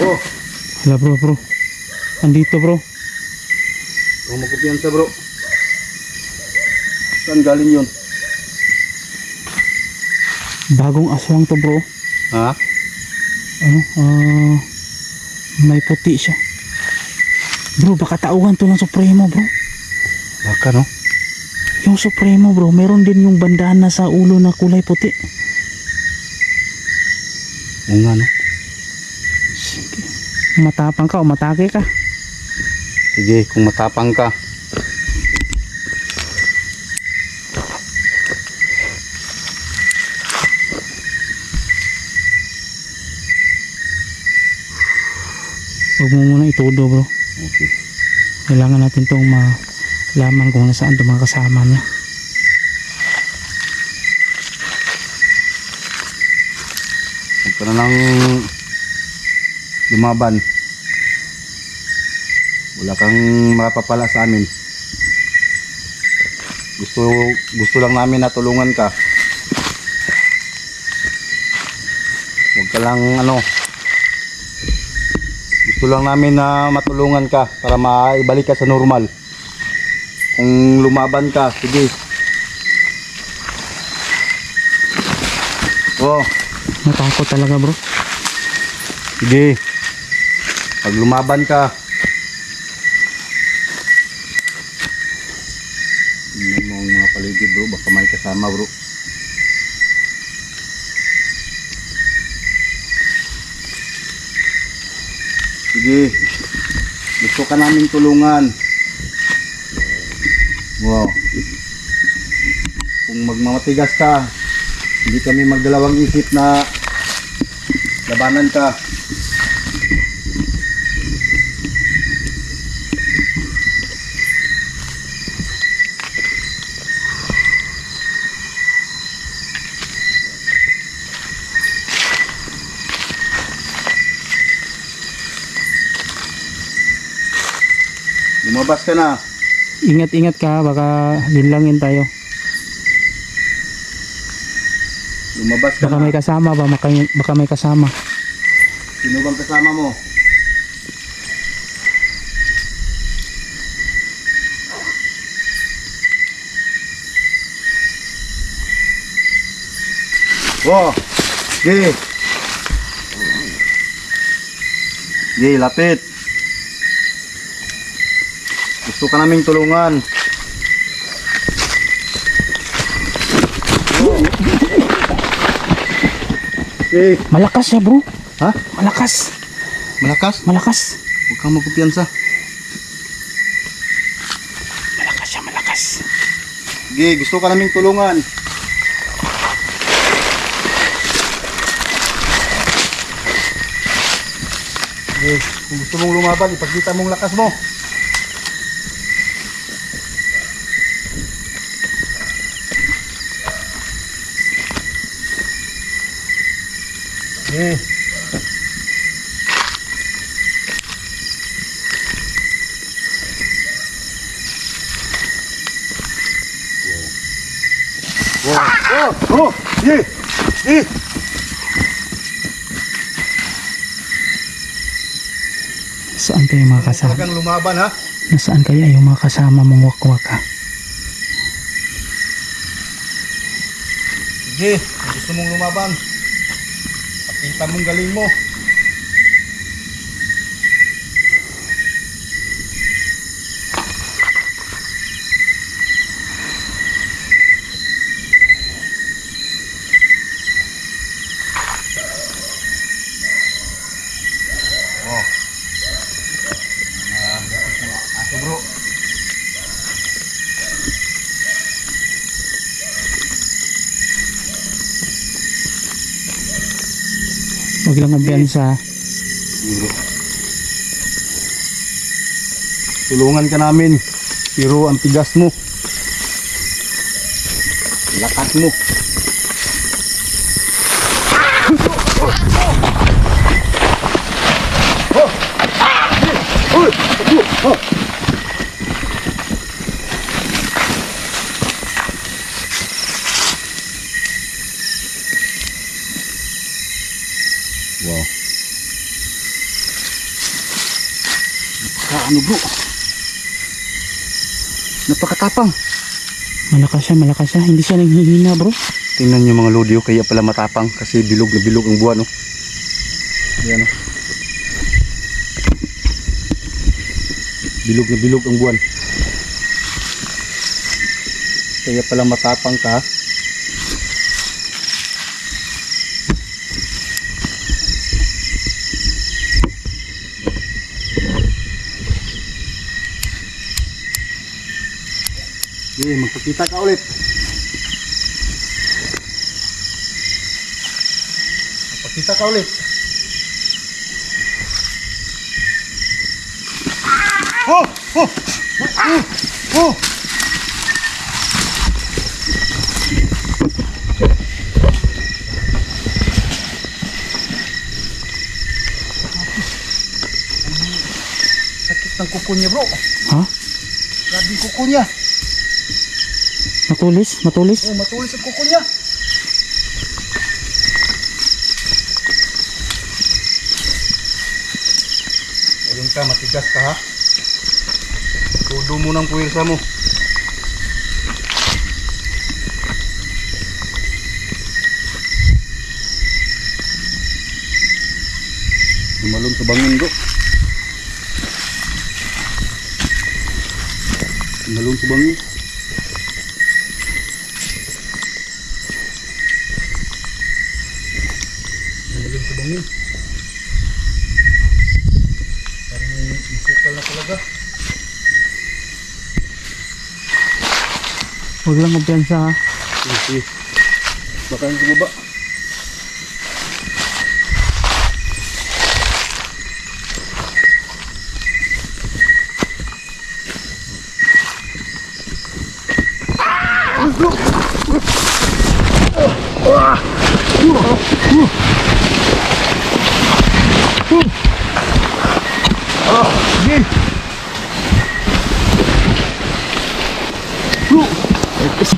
Oh, Hala bro bro. Andito bro. huwag mo kumpiyansa bro. Saan galing yun? Bagong aswang to bro. Ha? Ano? Ah... may puti siya. Bro, baka tauhan to ng Supremo bro. Baka no? Yung Supremo bro, meron din yung bandana sa ulo na kulay puti. Oo nga no? Matapang ka o matake ka. Sige, kung matapang ka. Huwag mo muna itudo bro. Okay. Kailangan natin itong malaman kung nasaan itong mga kasama niya. Huwag ka na lang lumaban. Wala kang mapapala sa amin. Gusto gusto lang namin na tulungan ka. Huwag ka lang ano. Gusto lang namin na matulungan ka para maibalik ka sa normal. Kung lumaban ka, sige. Oh, Natakot talaga bro. Sige. Pag lumaban ka. Tingnan mo ang mga paligid bro. Baka may kasama bro. Sige. Gusto ka namin tulungan. Wow. Kung magmamatigas ka, hindi kami magdalawang isip na labanan ka. Lumabas ka na. Ingat-ingat ka, baka linlangin tayo. Lumabas ka Baka na. may kasama ba? Baka, baka may kasama. Sino bang kasama mo? Oh, sige. Sige, lapit. Gusto ka naming tulungan. Okay. Malakas siya bro. Ha? Malakas. Malakas? Malakas. Huwag kang magkumpiyansa. Malakas siya, malakas. Sige, gusto ka naming tulungan. Sige, kung gusto mong lumaban, ipagkita mong lakas mo. Sige. Oh, oh, oh, sige, sige. Saan kasama? Talagang lumaban ha. Nasaan kaya yung mga kasama mong wakwak ha? Sige, gusto mong lumaban, pakita mong galing mo. Kumpiyansa. Tulungan ka namin. Pero ang tigas mo. Lakas mo. Wow. Bro. Napakatapang. Malakas siya, malakas siya. Hindi siya nanghihina bro. Tingnan niyo mga lodi oh, kaya pala matapang kasi bilog na bilog ang buwan oh. Ayan oh. Bilog na bilog ang buwan. Kaya pala matapang ka. Okay, magpakita ka ulit. Magpakita ka ulit. Oh! Oh! Oh! Oh! Sakit ng kuko niya bro. Ha? Grabe yung kuko niya. Matulis? Matulis? Oh, matulis ang kuko niya. Ayun ka, matigas ka ha. Tudo mo ng puwersa mo. Tumalon sa bangin bro. Tumalon sa bangin. Tumalon sa bangin. Parang masukal na talaga. Huwag lang kumpiyansa ha. Baka yung sa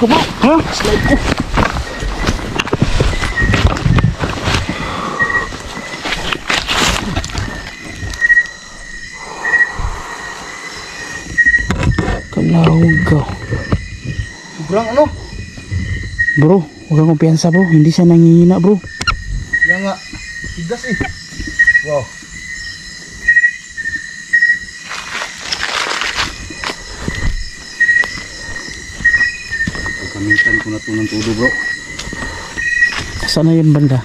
ko ba? Ha? Slide ko. Kalawag ka. Sobrang ano? Bro, huwag kang kumpiyansa bro. Hindi siya nangihina bro. Yan nga. Tigas eh. Wow. Ko na ito ng todo bro. Saan na yun banda?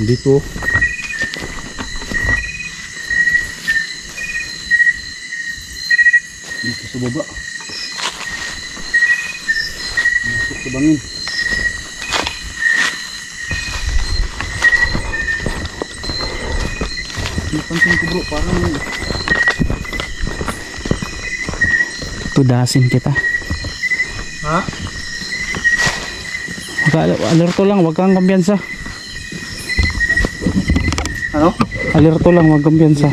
Dito. Dito sa baba. Masuk sa bangin. Napansin ko bro, parang Tudasin kita. Alerto lang, huwag kang kumpiyansa. Ano? Alerto lang, kang kumpiyansa.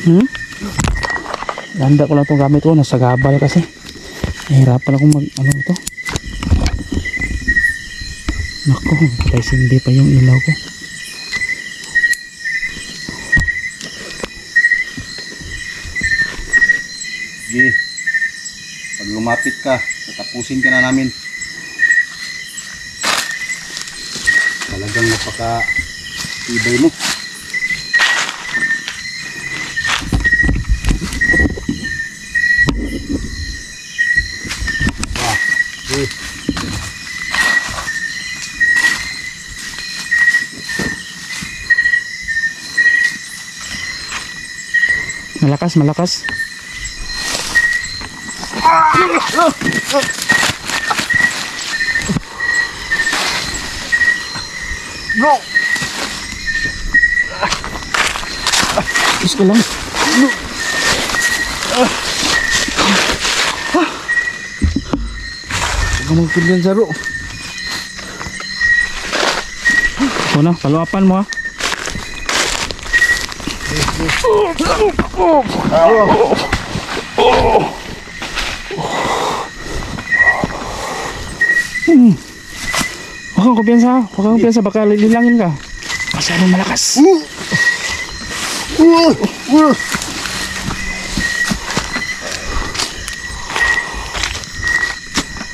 Hmm? Handa ko lang itong gamit ko, nasa gabal kasi. Nahirapan akong mag, ano ito? Nako, patay sindi pa yung ilaw ko. Sige. Pag lumapit ka, tatapusin ka na namin. Talagang napaka tibay mo. Wah, sige. Malakas, malakas. Bro! Is ko lang. Huwag kang magpilihan sa bro. Ito na, paluapan mo ha. Huwag kang kumpiyansa. Huwag kang kumpiyansa. Baka lilangin ka. Masyadong malakas.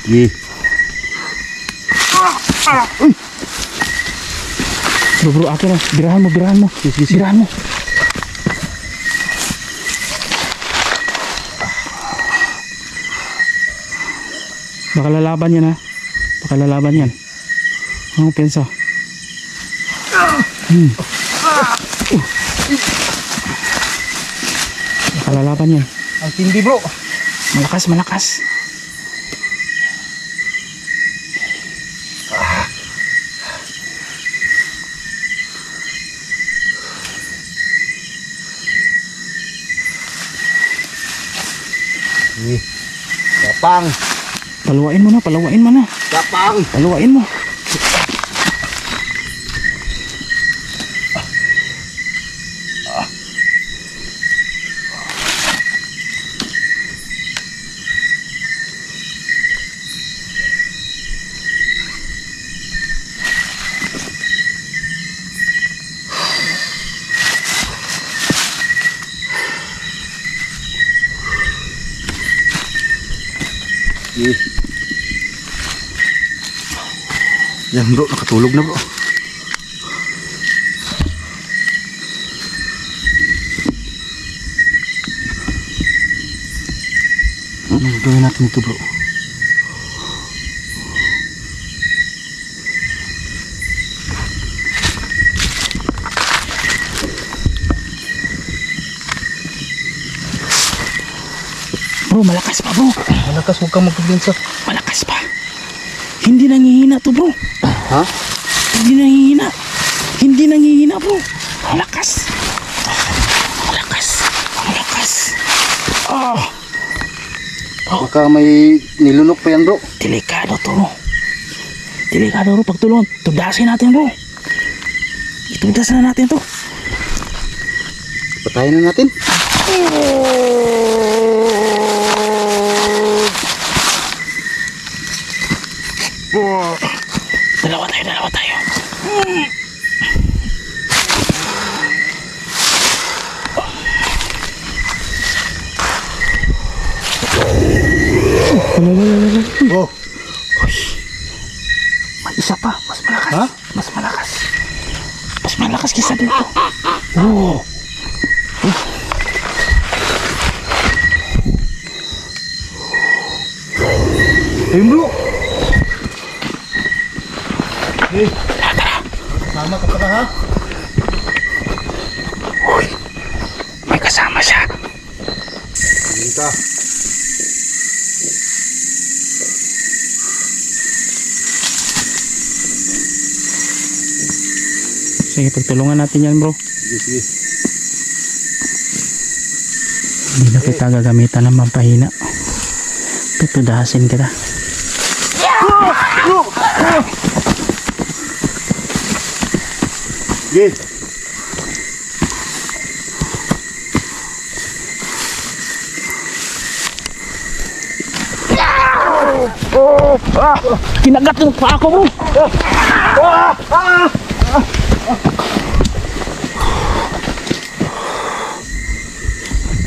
Sige. Bro, bro, akin na. Birahan mo, birahan mo. Birahan mo. Baka lalaban yan ha. Baka lalaban yan. Ano pensa? Hmm. Baka lalaban yan. Ang tindi bro. Malakas, malakas. Sige. Gapang. Paluwain mo na, paluwain mo na. Gapang. Paluwain mo. Sige. Yan bro, nakatulog na bro. Anong gawin natin ito? Bro, malakas pa bro. Malakas, huwag kang magkumpiyansa. Malakas pa. Hindi nangihina to bro. Ha? Hindi nangihina. Hindi nangihina bro. Malakas. Malakas. Malakas. Oh, Baka may nilunok pa yan bro. delikado to bro. Delikado bro. Pagtulungan, tudasin natin bro. Itudas na natin to. Patayin na natin. Dalawa tayo, dalawa tayo. Oh, May isa pa. Mas malakas. Ha? Mas malakas. Mas malakas kisa dito. Oh. ayun bro. Eh, sama ka ha? May kasama siya. Ka. Sige, pagtulungan natin yan bro. Sige, sige. Hindi na kita gagamitan ng mampahina. Tutudasin kita. Sige. Kinagat yung paa ko bro.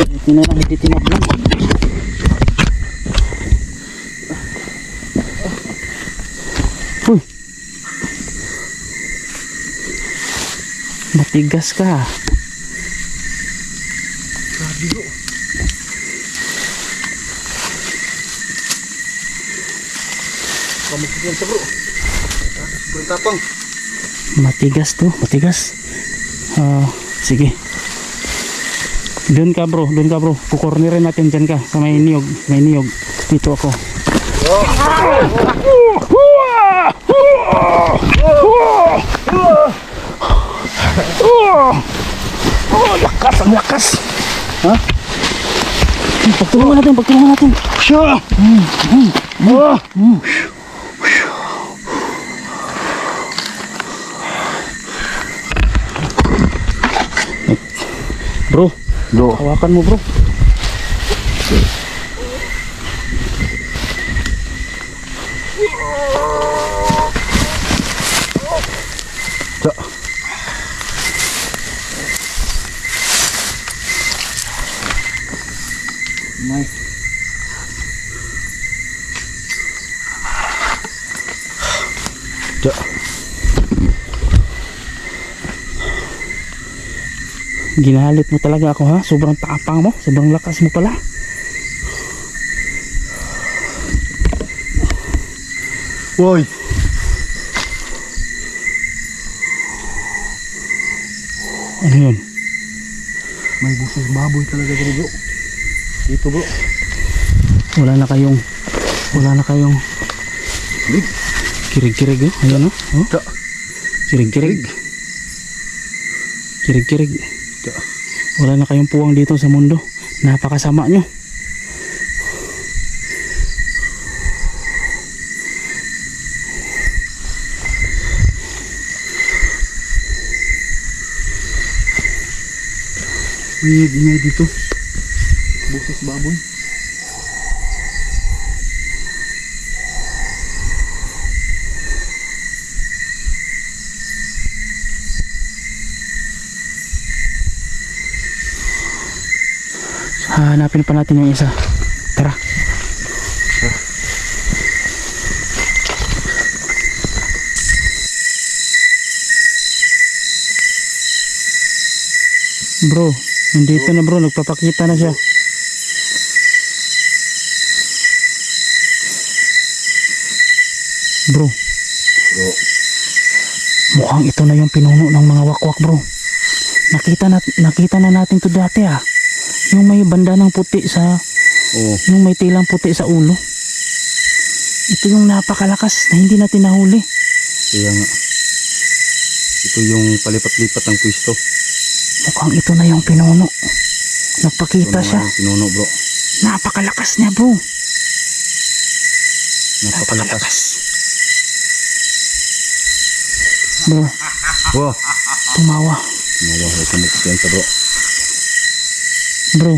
Hindi na lang, hindi tinablan. Matigas ka. Kamagkumpiyansa bro. Bro, tapang. Matigas to, matigas. Ah, sige. Doon ka bro, doon ka bro. Kukornerin natin dyan ka sa may niyog, may niyog. Dito ako. Oh, lakas, ang lakas. Ha? Pagtulungan natin, pagtulungan natin. Siya! Bro, Bro, hawakan mo bro. Da. Ginalit mo talaga ako ha. Sobrang tapang mo. Sobrang lakas mo pala. Woy! Ano yun? May busos baboy talaga bro bro. Dito bro. Wala na kayong wala na kayong Big. Kirig-kirig oh. Ayan oh. oh. Kirig-kirig. Kirig-kirig. Wala na kayong puwang dito sa mundo. Napakasama nyo. May ingay dito. Busos baboy. Hanapin pa natin yung isa. Tara. Bro, nandito na bro, nagpapakita na siya. Bro, Bro. mukhang ito na yung pinuno ng mga wakwak bro. Nakita na, nakita na natin to dati ah. Yung may banda ng puti sa Oo. yung may tilang puti sa ulo. Ito yung napakalakas na hindi natin nahuli. Kaya nga. Ito yung palipat-lipat ng pwesto. Mukhang ito na yung pinuno. Nagpakita Ito siya. yung pinuno bro. Napakalakas niya bro. Napakalakas. Bro, Wow. tumawa. Mawa ko kumukpiyansa bro. Bro,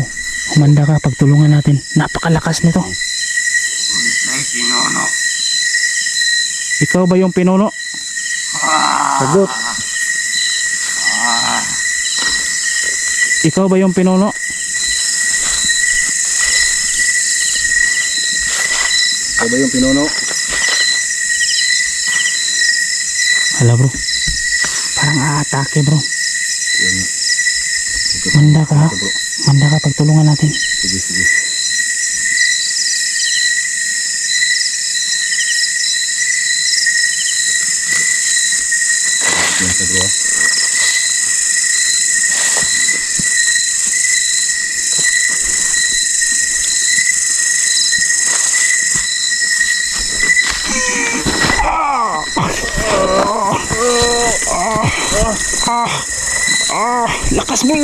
humanda ka pagtulungan natin. Napakalakas nito. Ikaw ba yung pinuno? Sagot. Ikaw ba yung pinuno? Ikaw ba yung pinuno? Hala bro. Parang aatake bro. Manda ka ha. Bro. Manda ka pagtulungan natin. Sige, sige. Kumukpiyansa bro ah. Lakas mo!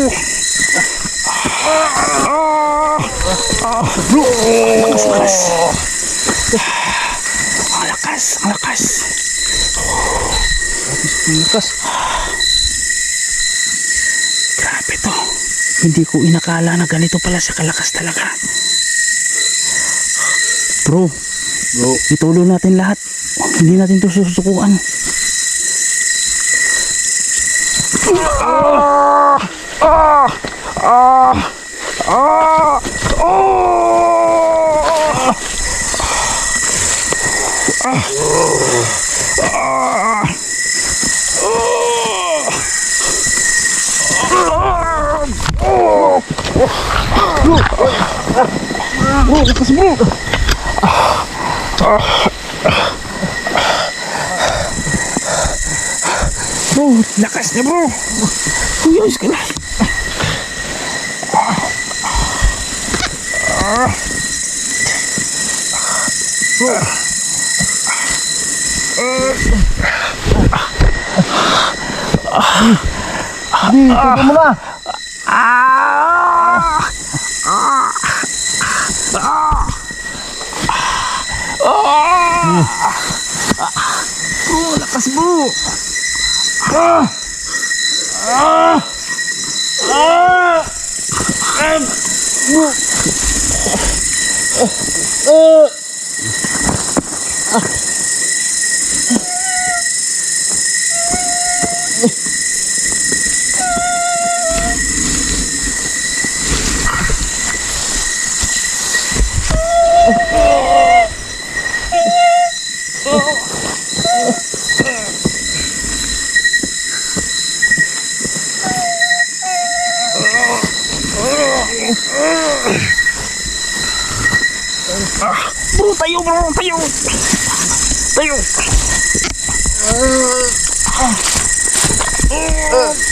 Bro! Lakas, lakas! Ang lakas, ang. Grabe to. Hindi ko inakala na ganito pala siya kalakas talaga. Bro, Bro. ituloy natin lahat. Hindi natin to susukuan. Bro, lakas niya bro. Kuya, ayos ka na. Di, tubo mo na. Bro, 아! 아! 아! 아! 뭐. 어, 어.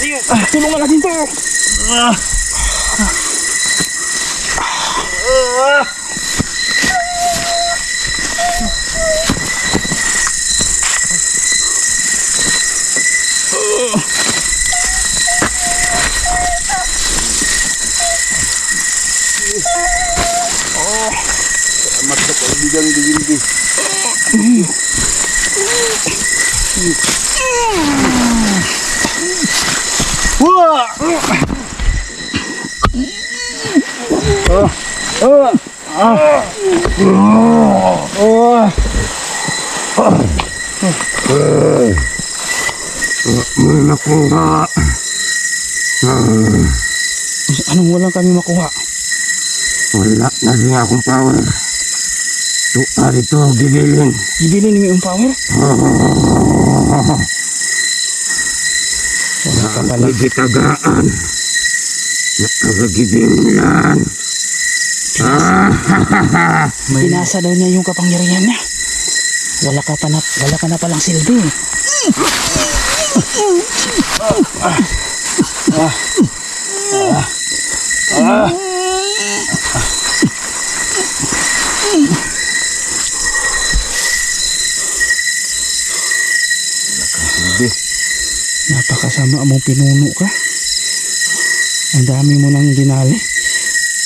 Tulungan natin to. Salamat sa kaibigang digindi. Wah! Oh, oh, ah, oh, May nakuha. Anong walang kami makuha? Wala na siya akong power. Tuwa rito, gililin. Ibili ni yung power? Wala ka pala. Nagitagaan. Nakagibinglan. Ah, Pinasa daw niya yung kapangyarihan niya. Wala ka pa na, wala ka na palang silbi. hindi. Napakasama mong pinuno ka. Ang dami mo nang dinali.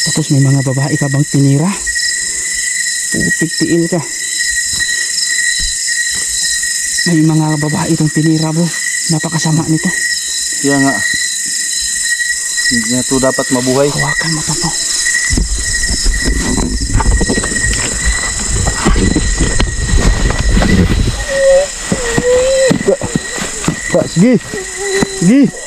Tapos may mga babae ka bang tinira? Putik tiil ka. May mga babae itong tinira bro. Napakasama nito. Kaya nga, hindi na to dapat mabuhay. Hawakan mo to. Ka, sige, sige.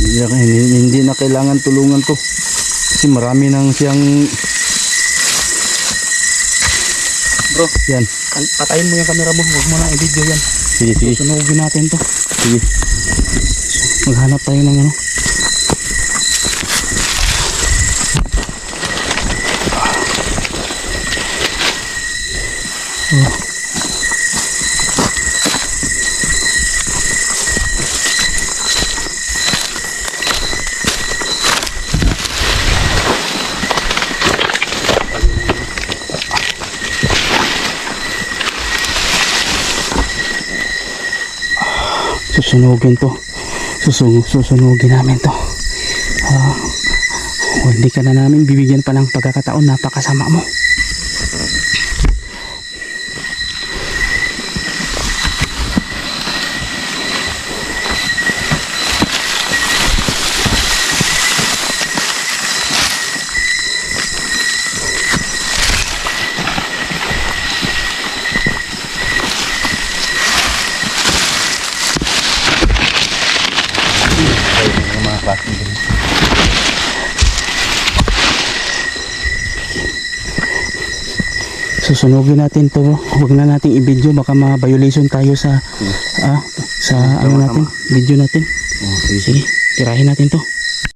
Hindi, na- kailangan tulungan to. Kasi marami nang siyang... Bro, Yan. patayin mo yung camera mo. Huwag mo na i-video yan. Sige, sige. Sunugin natin to. sige. Maghanap tayo ng ano. Oh. Susunugin to. Susung susunugin namin to. Oh, hindi ka na namin bibigyan pa ng pagkakataon napakasama mo. Susunugin natin to. Huwag na nating i-video baka ma-violation tayo sa ah, sa ano natin, video natin. Oh. Sige, tirahin natin to.